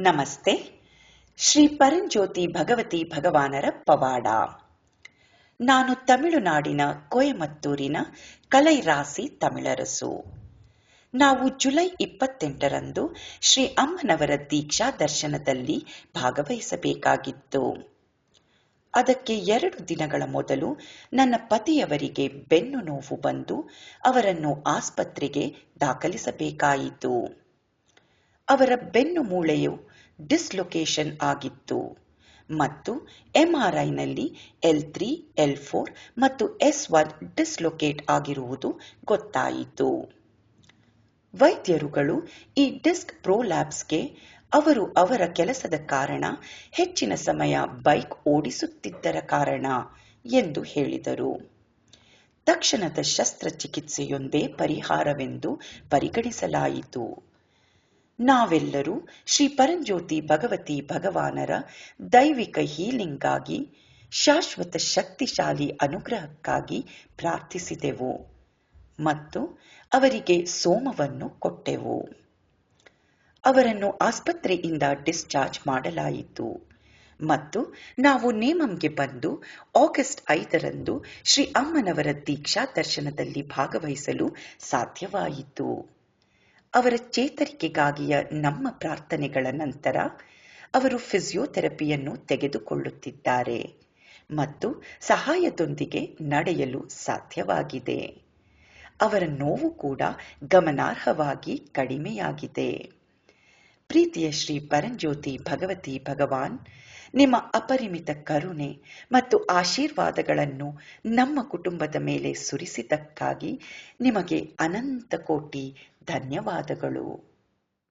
ನಮಸ್ತೆ. ಶ್ರೀ ಪರಂಜ್ಯೋತಿ ಭಗವತಿ ಭಗವಾನರ ಪವಾಡ. ನಾನು ತಮಿಳುನಾಡಿನ ಕೊಯಮತ್ತೂರಿನ ಕಲೈರಾಸಿ ತಮಿಳರಸು. ನಾವು ಜುಲೈ ಇಪ್ಪತ್ತೆಂಟರಂದು ಶ್ರೀ ಅಮ್ಮನವರ ದೀಕ್ಷಾ ದರ್ಶನದಲ್ಲಿ ಭಾಗವಹಿಸಬೇಕಾಗಿತ್ತು. ಅದಕ್ಕೆ ಎರಡು ದಿನಗಳ ಮೊದಲು ನನ್ನ ಪತಿಯವರಿಗೆ ಬೆನ್ನು ನೋವು ಬಂದು ಅವರನ್ನು ಆಸ್ಪತ್ರೆಗೆ ದಾಖಲಿಸಬೇಕಾಯಿತು. ಅವರ ಬೆನ್ನು ಮೂಳೆಯು ಡಿಸ್ಲೊಕೇಶನ್ ಆಗಿತ್ತು. ಮತ್ತು ಎಂಆರ್ಐನಲ್ಲಿ ಎಲ್ ತ್ರೀ, ಎಲ್ ಫೋರ್ ಮತ್ತು ಎಸ್ ಒನ್ ಡಿಸ್ಲೊಕೇಟ್ ಆಗಿರುವುದು ಗೊತ್ತಾಯಿತು. ವೈದ್ಯರುಗಳು ಈ ಡಿಸ್ಕ್ ಪ್ರೋಲ್ಯಾಪ್ಸ್ಗೆ ಅವರು ಅವರ ಕೆಲಸದ ಕಾರಣ ಹೆಚ್ಚಿನ ಸಮಯ ಬೈಕ್ ಓಡಿಸುತ್ತಿದ್ದರ ಕಾರಣ ಎಂದು ಹೇಳಿದರು. ತಕ್ಷಣದ ಶಸ್ತ್ರಚಿಕಿತ್ಸೆಯೊಂದೇ ಪರಿಹಾರವೆಂದು ಪರಿಗಣಿಸಲಾಯಿತು. ನಾವೆಲ್ಲರೂ ಶ್ರೀ ಪರಂಜ್ಯೋತಿ ಭಗವತಿ ಭಗವಾನರ ದೈವಿಕ ಹೀಲಿಂಗ್ಗಾಗಿ, ಶಾಶ್ವತ ಶಕ್ತಿಶಾಲಿ ಅನುಗ್ರಹಕ್ಕಾಗಿ ಪ್ರಾರ್ಥಿಸಿದೆವು ಮತ್ತು ಅವರಿಗೆ ಸೋಮವನ್ನು ಕೊಟ್ಟೆವು. ಅವರನ್ನು ಆಸ್ಪತ್ರೆಯಿಂದ ಡಿಸ್ಚಾರ್ಜ್ ಮಾಡಲಾಯಿತು ಮತ್ತು ನಾವು ನೇಮಂಗೆ ಬಂದು ಆಗಸ್ಟ್ ಐದರಂದು ಶ್ರೀ ಅಮ್ಮನವರ ದೀಕ್ಷಾ ದರ್ಶನದಲ್ಲಿ ಭಾಗವಹಿಸಲು ಸಾಧ್ಯವಾಯಿತು. ಅವರ ಚೇತರಿಕೆಗಾಗಿಯ ನಮ್ಮ ಪ್ರಾರ್ಥನೆಗಳ ನಂತರ ಅವರು ಫಿಸಿಯೋಥೆರಪಿಯನ್ನು ತೆಗೆದುಕೊಳ್ಳುತ್ತಿದ್ದಾರೆ ಮತ್ತು ಸಹಾಯದೊಂದಿಗೆ ನಡೆಯಲು ಸಾಧ್ಯವಾಗಿದೆ. ಅವರ ನೋವು ಕೂಡ ಗಮನಾರ್ಹವಾಗಿ ಕಡಿಮೆಯಾಗಿದೆ. ಪ್ರೀತಿಯ ಶ್ರೀ ಪರಂಜ್ಯೋತಿ ಭಗವತಿ ಭಗವಾನ್ ನಿಮ್ಮ ಅಪರಿಮಿತ ಕರುಣೆ ಮತ್ತು ಆಶೀರ್ವಾದಗಳನ್ನು ನಮ್ಮ ಕುಟುಂಬದ ಮೇಲೆ ಸುರಿಸಿದ್ದಕ್ಕಾಗಿ ನಿಮಗೆ ಅನಂತ ಕೋಟಿ ಧನ್ಯವಾದಗಳು.